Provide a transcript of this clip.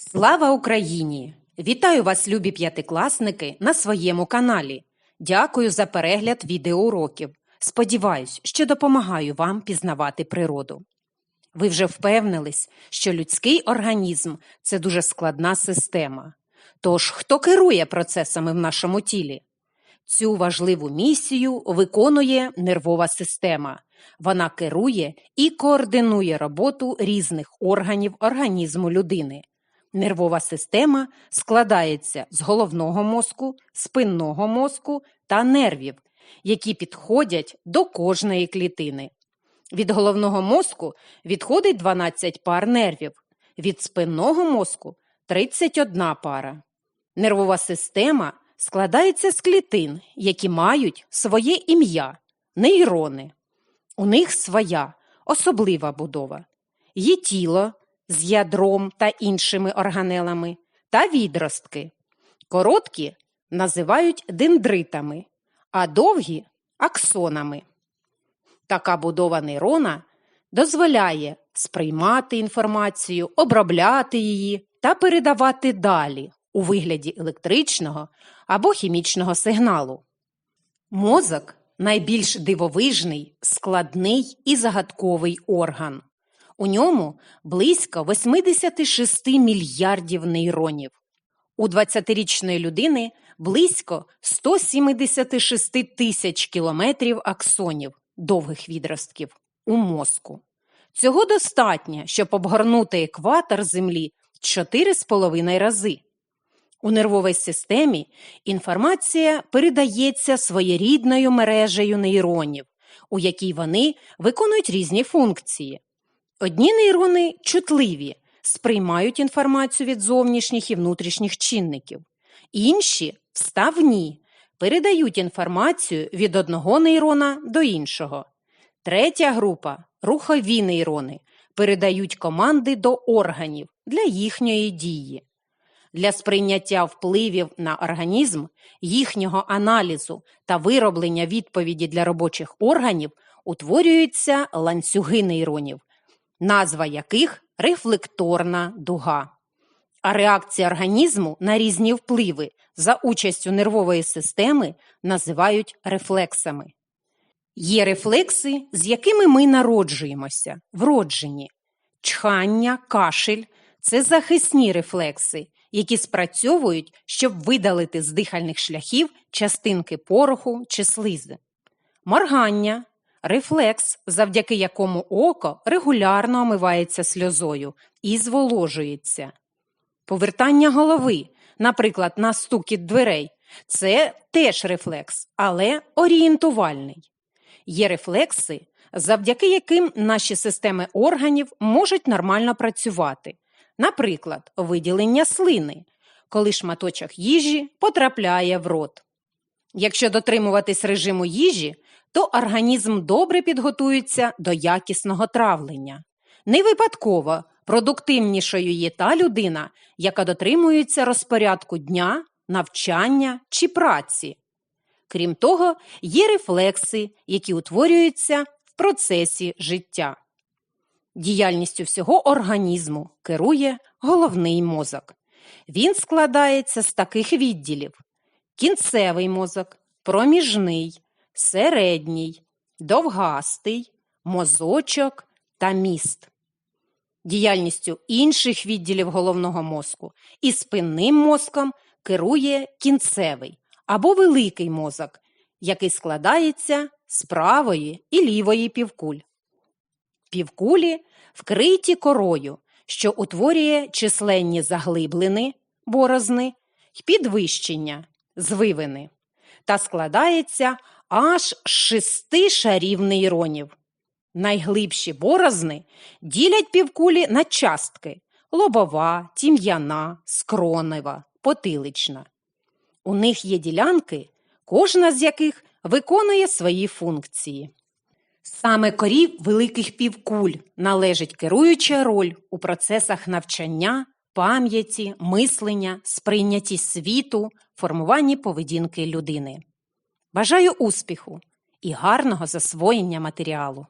Слава Україні! Вітаю вас, любі п'ятикласники, на своєму каналі. Дякую за перегляд відеоуроків. Сподіваюсь, що допомагаю вам пізнавати природу. Ви вже впевнились, що людський організм це дуже складна система. Тож, хто керує процесами в нашому тілі? Цю важливу місію виконує нервова система. Вона керує і координує роботу різних органів організму людини. Нервова система складається з головного мозку, спинного мозку та нервів, які підходять до кожної клітини. Від головного мозку відходить 12 пар нервів, від спинного мозку 31 пара. Нервова система складається з клітин, які мають своє ім'я нейрони. У них своя особлива будова. Є тіло з ядром та іншими органелами та відростки. Короткі називають дендритами, а довгі аксонами. Така будова нейрона дозволяє сприймати інформацію, обробляти її та передавати далі у вигляді електричного або хімічного сигналу. Мозок найбільш дивовижний, складний і загадковий орган. У ньому близько 86 мільярдів нейронів. У 20-річної людини близько 176 тисяч кілометрів аксонів довгих відростків у мозку. Цього достатньо, щоб обгорнути екватор Землі 4,5 рази. У нервовій системі інформація передається своєрідною мережею нейронів, у якій вони виконують різні функції. Одні нейрони чутливі, сприймають інформацію від зовнішніх і внутрішніх чинників, інші вставні, передають інформацію від одного нейрона до іншого. Третя група рухові нейрони, передають команди до органів для їхньої дії. Для сприйняття впливів на організм, їхнього аналізу та вироблення відповіді для робочих органів утворюються ланцюги нейронів, назва яких рефлекторна дуга. А реакція організму на різні впливи за участю нервової системи називають рефлексами. Є рефлекси, з якими ми народжуємося, вроджені. Чхання, кашель це захисні рефлекси, які спрацьовують, щоб видалити з дихальних шляхів частинки пороху чи слизи. Моргання рефлекс, завдяки якому око регулярно омивається сльозою і зволожується. Повертання голови, наприклад, на стукіт дверей, це теж рефлекс, але орієнтувальний. Є рефлекси, завдяки яким наші системи органів можуть нормально працювати. Наприклад, виділення слини, коли шматочок їжі потрапляє в рот. Якщо дотримуватись режиму їжі, то організм добре підготується до якісного травлення. Не випадково продуктивнішою є та людина, яка дотримується розпорядку дня, навчання чи праці. Крім того, є рефлекси, які утворюються в процесі життя. Діяльністю всього організму керує головний мозок. Він складається з таких відділів: кінцевий мозок, проміжний, середній, довгастий, мозочок та міст. Діяльністю інших відділів головного мозку і спинним мозком керує кінцевий або великий мозок, який складається з правої і лівої півкуль. Півкулі вкриті корою, що утворює численні заглиблини, борозни й підвищення, звивини, та складається аж шести шарів нейронів. Найглибші борозни ділять півкулі на частки лобова, тім'яна, скронева, потилична. У них є ділянки, кожна з яких виконує свої функції. Саме корі великих півкуль належить керуюча роль у процесах навчання, пам'яті, мислення, сприйнятті світу, формуванні поведінки людини. Бажаю успіху і гарного засвоєння матеріалу!